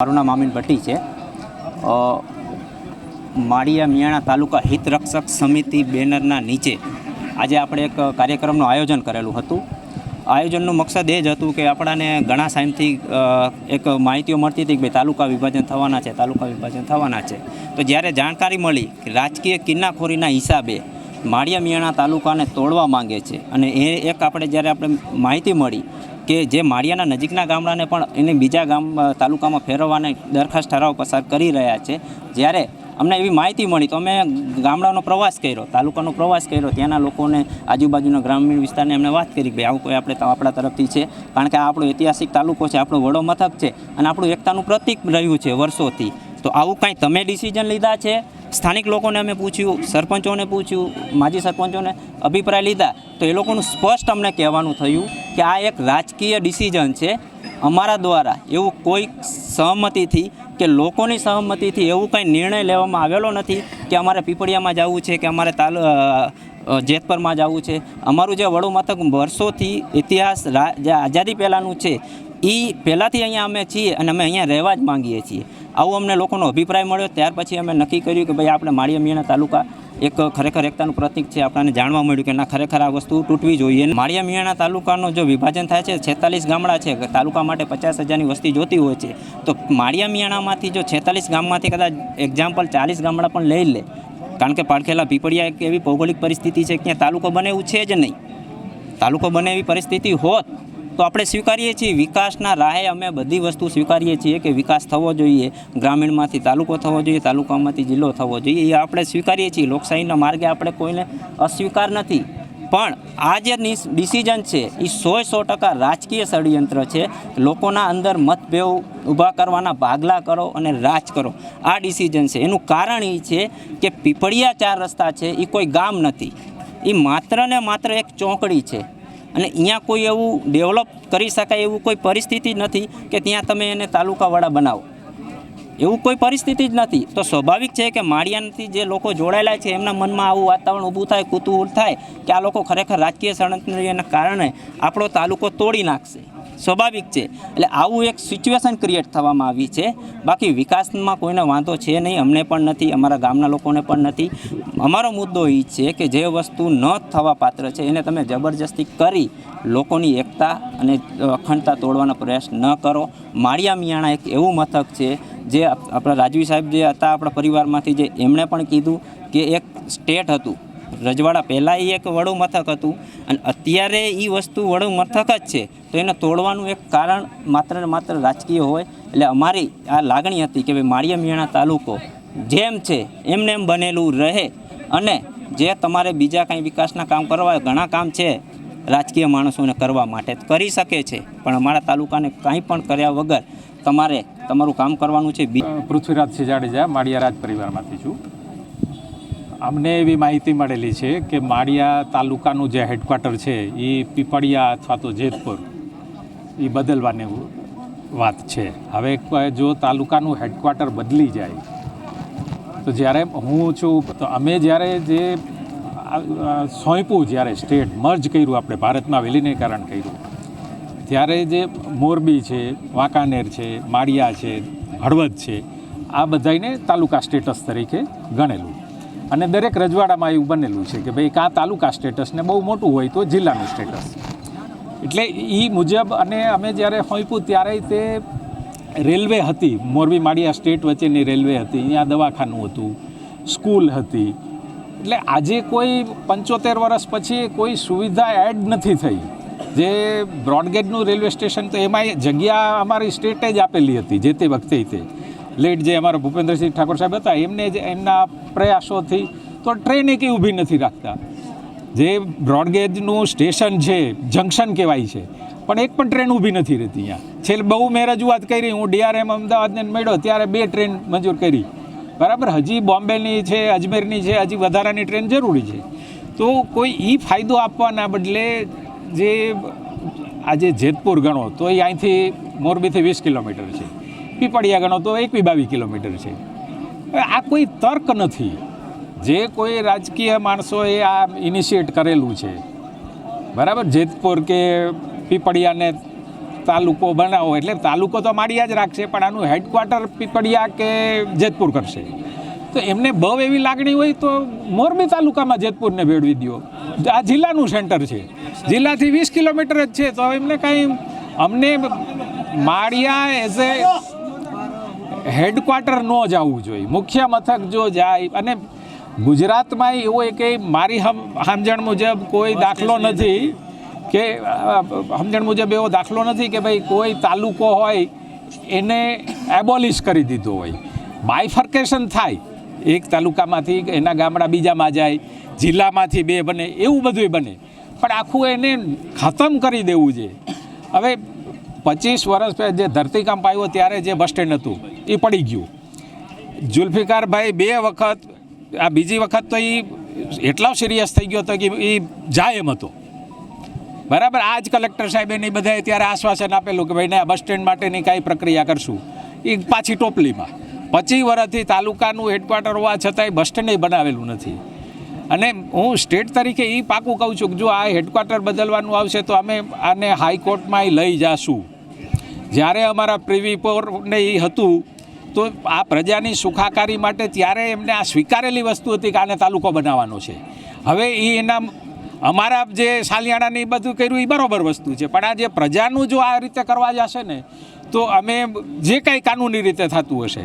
મારું નામ આમીન ભટ્ટી છે. માળિયા મિયાણા તાલુકા હિતરક્ષક સમિતિ બેનરના નીચે આજે આપણે એક કાર્યક્રમનું આયોજન કરેલું હતું. આયોજનનું મકસદ એ જ હતું કે આપણાને ઘણા સાઈમથી એક માહિતીઓ મળતી હતી કે ભાઈ તાલુકા વિભાજન થવાના છે, તાલુકા વિભાજન થવાના છે. તો જ્યારે જાણકારી મળી કે રાજકીય કિન્નાખોરીના હિસાબે માળિયા મિયાણા તાલુકાને તોડવા માંગે છે અને એ એક આપણે જ્યારે આપણે માહિતી મળી કે જે માળિયાના નજીકના ગામડાને પણ એને બીજા ગામ તાલુકામાં ફેરવવાની દરખાસ્ત ઠરાવ પસાર કરી રહ્યા છે. જ્યારે અમને એવી માહિતી મળી તો અમે ગામડાનો પ્રવાસ કર્યો, તાલુકાનો પ્રવાસ કર્યો. ત્યાંના લોકોને આજુબાજુના ગ્રામીણ વિસ્તારને એમને વાત કરી કે આવું કોઈ આપણે આપણા તરફથી છે. કારણ કે આ આપણો ઐતિહાસિક તાલુકો છે, આપણો વડો મથક છે અને આપણું એકતાનું પ્રતીક રહ્યું છે વર્ષોથી. તો આવું કાંઈ તમે ડિસિઝન લીધા છે? સ્થાનિક લોકોને અમે પૂછ્યું, સરપંચોને પૂછ્યું, માજી સરપંચોને અભિપ્રાય લીધા. તો એ લોકોનું સ્પષ્ટ અમને કહેવાનું થયું કે આ એક રાજકીય ડિસિઝન છે અમારા દ્વારા. એવું કોઈ સહમતિથી કે લોકોની સહમતિથી એવું કંઈ નિર્ણય લેવામાં આવેલો નથી કે અમારે પીપળિયામાં જવું છે, કે અમારે તાલુ જેતપરમાં જવું છે. અમારું જે વડું મથક વર્ષોથી ઇતિહાસ આઝાદી પહેલાંનું છે એ પહેલાંથી અહીંયા અમે છીએ અને અમે અહીંયા રહેવા જ માંગીએ છીએ. આવું અમને લોકોનો અભિપ્રાય મળ્યો. ત્યાર પછી અમે નક્કી કર્યું કે ભાઈ આપણે માળિયા મિયાણા તાલુકા એક ખરેખર એકતાનું પ્રતિક છે. આપણને જાણવા મળ્યું કે ના, ખરેખર આ વસ્તુ તૂટવી જોઈએ. માળિયા મિયાણા તાલુકાનો જો વિભાજન થાય છે, છેતાલીસ ગામડા છે, તાલુકા માટે પચાસ હજારની વસ્તી જોતી હોય છે, તો માળિયા મિયાણામાંથી જો છેતાલીસ ગામમાંથી કદાચ એક્ઝામ્પલ ચાલીસ ગામડા પણ લઈ લે. કારણ કે પાડખેલા પીપળિયા એક એવી ભૌગોલિક પરિસ્થિતિ છે કે ત્યાં તાલુકો બને એવું છે જ નહીં. તાલુકો બને એવી પરિસ્થિતિ હોત તો આપણે સ્વીકારીએ છીએ વિકાસના રાહે અમે બધી વસ્તુ સ્વીકારીએ છીએ કે વિકાસ થવો જોઈએ, ગ્રામીણમાંથી તાલુકો થવો જોઈએ, તાલુકામાંથી જિલ્લો થવો જોઈએ, એ આપણે સ્વીકારીએ છીએ. લોકશાહીના માર્ગે આપણે કોઈને અસ્વીકાર નથી. પણ આ જે ડિસિઝન છે, એ સો સો ટકા રાજકીય ષડયંત્ર છે. લોકોના અંદર મતભેદ ઊભા કરવાના ભાગલા કરો અને રાજ કરો. આ ડિસિઝન છે. એનું કારણ એ છે કે પીપળિયા ચાર રસ્તા છે, એ કોઈ ગામ નથી. એ માત્ર ને માત્ર એક ચોકડી છે. અને અહીંયા કોઈ એવું ડેવલપ કરી શકાય એવું કોઈ પરિસ્થિતિ નથી કે ત્યાં તમે એને તાલુકાવાળા બનાવો. એવું કોઈ પરિસ્થિતિ જ નથી. તો સ્વાભાવિક છે કે માળિયાથી જે લોકો જોડાયેલા છે, એમના મનમાં આવું વાતાવરણ ઊભું થાય, કુતુહુલ થાય કે આ લોકો ખરેખર રાજકીય ષડયંત્રના કારણે આપણો તાલુકો તોડી નાખશે. સ્વાભાવિક છે. એટલે આવું એક સિચ્યુએશન ક્રિએટ થવામાં આવી છે. બાકી વિકાસમાં કોઈને વાંધો છે નહીં, અમને પણ નથી, અમારા ગામના લોકોને પણ નથી. અમારો મુદ્દો એ છે કે જે વસ્તુ ન થવા પાત્ર છે, એને તમે જબરજસ્તી કરી લોકોની એકતા અને અખંડતા તોડવાનો પ્રયાસ ન કરો. માળિયા મિયાણા એક એવું મથક છે જે આપણા રાજવી સાહેબ જે હતા આપણા પરિવારમાંથી, જે એમણે પણ કીધું કે એક સ્ટેટ હતું. રજવાડા પહેલાં એ એક વડું મથક હતું અને અત્યારે એ વસ્તુ વડું મથક જ છે. તો એને તોડવાનું એક કારણ માત્ર ને માત્ર રાજકીય હોય. એટલે અમારી આ લાગણી હતી કે ભાઈ માળિયા મિયાણા તાલુકો જેમ છે એમને એમ બનેલું રહે. અને જે તમારે બીજા કાંઈ વિકાસના કામ કરવા હોય, ઘણા કામ છે રાજકીય માણસોને કરવા માટે કરી શકે છે. પણ અમારા તાલુકાને કાંઈ પણ કર્યા વગર તમારે તમારું કામ કરવાનું છે. પૃથ્વીરાજસિંહ જાડેજા માળિયા રાજ પરિવારમાંથી છું. અમને એવી માહિતી મળેલી છે કે માળિયા તાલુકાનું જે હેડક્વાર્ટર છે, એ પીપળિયા અથવા તો જેતપુર, એ બદલવાની વાત છે. હવે જો તાલુકાનું હેડક્વાર્ટર બદલી જાય, તો જ્યારે હું છું, તો અમે જ્યારે જે સોંપ્યું જ્યારે સ્ટેટ મર્જ કર્યું, આપણે ભારતમાં વિલીનીકરણ કર્યું, ત્યારે જે મોરબી છે, વાંકાનેર છે, માળિયા છે, હળવદ છે, આ બધાને તાલુકા સ્ટેટસ તરીકે ગણેલું. અને દરેક રજવાડામાં એવું બનેલું છે કે ભાઈ કાં તાલુકા સ્ટેટસ ને બહુ મોટું હોય તો જિલ્લાનું સ્ટેટસ એટલે એ મુજબ અને અમે જ્યારે હોઈપું ત્યારે તે રેલવે હતી. મોરબી માળિયા સ્ટેટ વચ્ચેની રેલવે હતી, અહીંયા દવાખાનું હતું, સ્કૂલ હતી. એટલે આજે કોઈ પંચોતેર વર્ષ પછી કોઈ સુવિધા એડ નથી થઈ. જે બ્રોડગેજનું રેલવે સ્ટેશન તો એમાં જગ્યા અમારી સ્ટેટે જ આપેલી હતી જે તે વખતે તે. લેટ જે અમારા ભૂપેન્દ્રસિંહ ઠાકોર સાહેબ હતા, એમને જે એમના પ્રયાસોથી તો ટ્રેન એકેય ઊભી નથી રાખતા. જે બ્રોડગેજનું સ્ટેશન છે, જંકશન કહેવાય છે, પણ એક પણ ટ્રેન ઊભી નથી રહેતી અહીંયા છેલ્લે બહુ મેં રજૂઆત કરી, હું ડીઆરએમ અમદાવાદને મળ્યો, ત્યારે બે ટ્રેન મંજૂર કરી. બરાબર? હજી બોમ્બેની છે, અજમેરની છે, હજી વધારાની ટ્રેન જરૂરી છે. તો કોઈ એ ફાયદો આપવાના બદલે જે આજે જેતપુર ગણો, તો એ અહીંથી મોરબીથી વીસ કિલોમીટર છે. પીપળિયા ગણો તો એકવી બાવીસ કિલોમીટર છે. આ કોઈ તર્ક નથી. જે કોઈ રાજકીય માણસોએ આ ઇનિશિએટ કરેલું છે. બરાબર? જેતપુર કે પીપળિયાને તાલુકો બનાવો, એટલે તાલુકો તો માળિયા જ રાખશે, પણ આનું હેડક્વાર્ટર પીપળિયા કે જેતપુર કરશે? તો એમને બહુ એવી લાગણી હોય તો મોરબી તાલુકામાં જેતપુરને ભેળવી દો આ જિલ્લાનું સેન્ટર છે. જિલ્લાથી વીસ કિલોમીટર જ છે. તો એમને કાંઈ અમને માળિયા એઝ એ હેડક્વાર્ટર ન જવું જોઈએ. મુખ્ય મથક જો જાય અને ગુજરાતમાં એવો એક મારી હમ સમજણ મુજબ કોઈ દાખલો નથી કે સમજણ મુજબ એવો દાખલો નથી કે ભાઈ કોઈ તાલુકો હોય એને એબોલિશ કરી દીધો હોય. બાયફર્કેશન થાય. એક તાલુકામાંથી એના ગામડા બીજામાં જાય જિલ્લામાંથી બે બને એવું બધું બને. પણ આખું એને ખતમ કરી દેવું છે. હવે પચીસ વર્ષ પહેલાં જે ધરતીકંપ આવ્યો ત્યારે જે બસ સ્ટેન્ડ હતું એ પડી ગયું. જુલ્ફિકારભાઈ બે વખત, આ બીજી વખત તો એ એટલો સિરિયસ થઈ ગયો હતો કે એ જાય એમ હતો. બરાબર? આ જ કલેક્ટર સાહેબે એની બધાએ ત્યારે આશ્વાસન આપેલું કે ભાઈ ના, બસ સ્ટેન્ડ માટેની કાંઈ પ્રક્રિયા કરશું. એ પાછી ટોપલીમાં. પચીસ વર્ષથી તાલુકાનું હેડક્વાર્ટર હોવા છતાંય બસ સ્ટેન્ડ બનાવેલું નથી. અને હું સ્ટેટ તરીકે એ પાકું કહું છું કે જો આ હેડક્વાર્ટર બદલવાનું આવશે તો અમે આને હાઈકોર્ટમાં લઈ જાશું. જ્યારે અમારા પ્રિવી ને એ હતું તો આ પ્રજાની સુખાકારી માટે ત્યારે એમને આ સ્વીકારેલી વસ્તુ હતી કે આને તાલુકો બનાવવાનો છે. હવે એ એના અમારા જે સાલિયાણાની બધું કર્યું એ બરાબર વસ્તુ છે. પણ આ જે પ્રજાનું જો આ રીતે કરવા જશે ને, તો અમે જે કાંઈ કાનૂની રીતે થતું હશે